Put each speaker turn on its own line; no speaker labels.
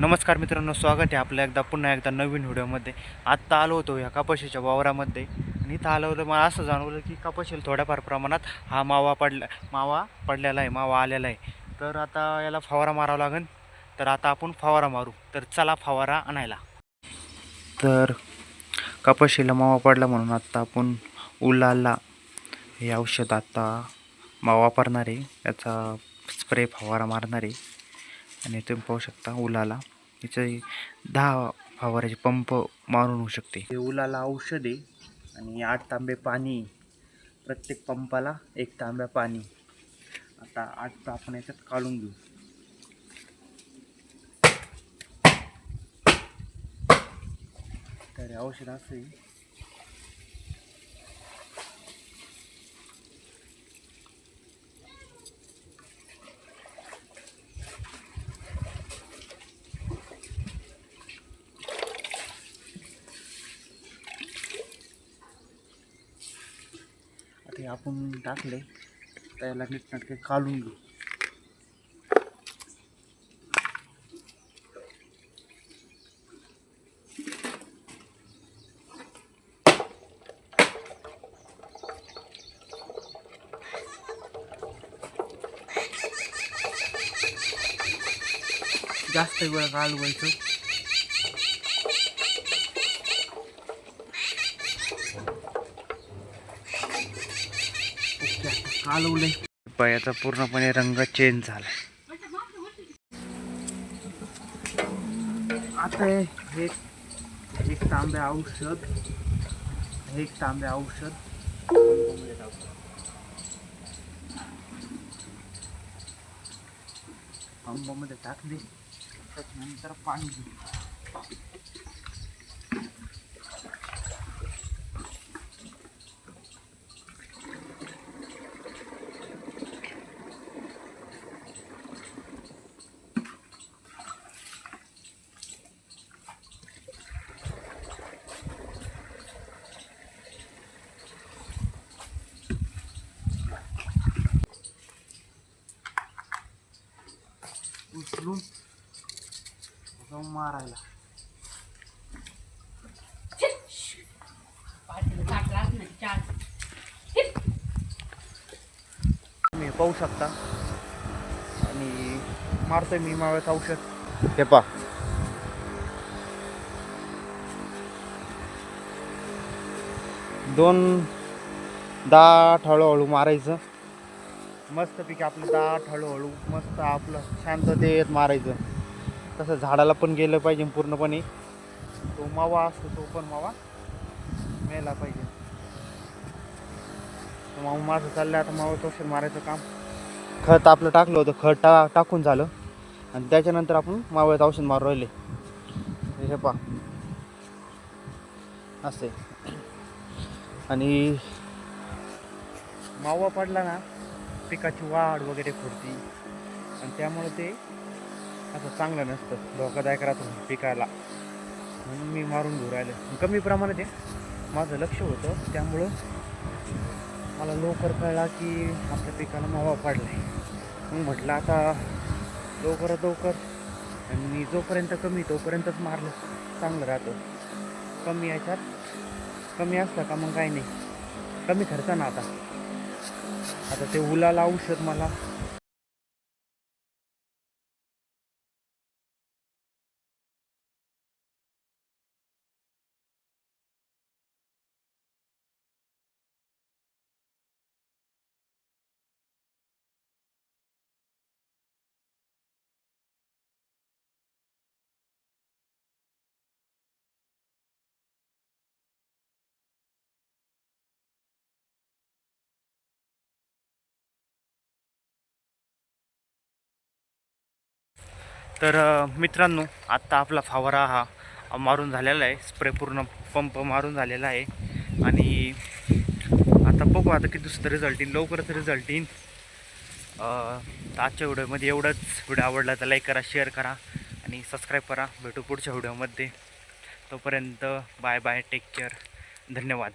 नमस्कार मित्रांनो स्वागत आहे आपलं एकदा पुन्हा एकदा नवीन व्हिडिओमध्ये. आत्ता आलो होतो ह्या कपाशीच्या वावरामध्ये. आणि इथं आलो होतं मला असं जाणवलं की कपाशीला थोड्याफार प्रमाणात हा मावा पडला मावा पडलेला आहे मावा आलेला आहे. तर आता याला फवारा मारावा लागेल. तर आता आपण फवारा मारू. तर चला फवारा आणायला. तर कपाशीला मावा पडला म्हणून आत्ता आपण उलाला हे औषध आता मावा वापरणार आहे. याचा स्प्रे फवारा मारणार आहे. आणि तुम्ही पाहू शकता उलाला. याचं दहा फवाराचे पंप मारून होऊ शकते. हे उलाला औषधे आणि आठ तांबे पाणी प्रत्येक पंपाला एक तांब्या पाणी. आता आठ आपण याच्यात काढून घेऊ. तर औषध असेल ते आपण टाकले त्याला नीटनाटके काढून घेऊ. जास्त वेळ घालवायचं कालवलंय पायाचा पूर्णपणे रंग चेंज झाला आता हे एक तांब्या औषध हे एक तांब्या औषध. पंपामध्ये टाकले त्याच्यानंतर पाणी उचलून जाऊन मारायला. तुम्ही पाहू शकता. आणि मारतोय मी माव्याचं औषध. हे पा दोन दहा हळूहळू मारायचं. मस्तपैकी आपलं दाट हळूहळू मस्त आपलं शांततेत मारायचं. तसं झाडाला पण गेलं पाहिजे पूर्णपणे. तो मावा असतो तो पण मावा मेला पाहिजे. तो मावा माझं चाललं आता मावा औषध मारायचं काम. खत आपलं टाकलं होतं खत टा टाकून झालं. आणि त्याच्यानंतर आपण मावळ्यात औषध मारू राहिले. हे पा असे आणि मावा पडला ना पिकाची वाढ वगैरे खुरती आणि त्यामुळे ते असं चांगलं नसतं. धोकादायक राहतं पिकाला. म्हणून मी मारून घेऊ राहिलं. कमी प्रमाणात आहे. माझं लक्ष होतं. त्यामुळं मला लवकर कळला की आपल्या पिकाला मावा पडला आहे मग म्हटलं आता लवकरात लवकर आणि जोपर्यंत कमी तोपर्यंतच मारलं. चांगलं राहतं. कमी याच्यात कमी असलं का मग काही नाही. कमी खर्च ना आता. आता ते उलाला औषध मला तर मित्रांनो आत्ता आपला फवारा हा मारून झालेला आहे. स्प्रे पूर्ण पंप मारून झालेला आहे. आणि आता बघू आता की दुसरं रिझल्ट येईल. लवकरच रिझल्ट येईल. आजच्या व्हिडिओमध्ये एवढंच. व्हिडिओ आवडला तर लाईक करा शेअर करा आणि सबस्क्राईब करा. भेटू पुढच्या व्हिडिओमध्ये. तोपर्यंत बाय बाय टेक केअर धन्यवाद.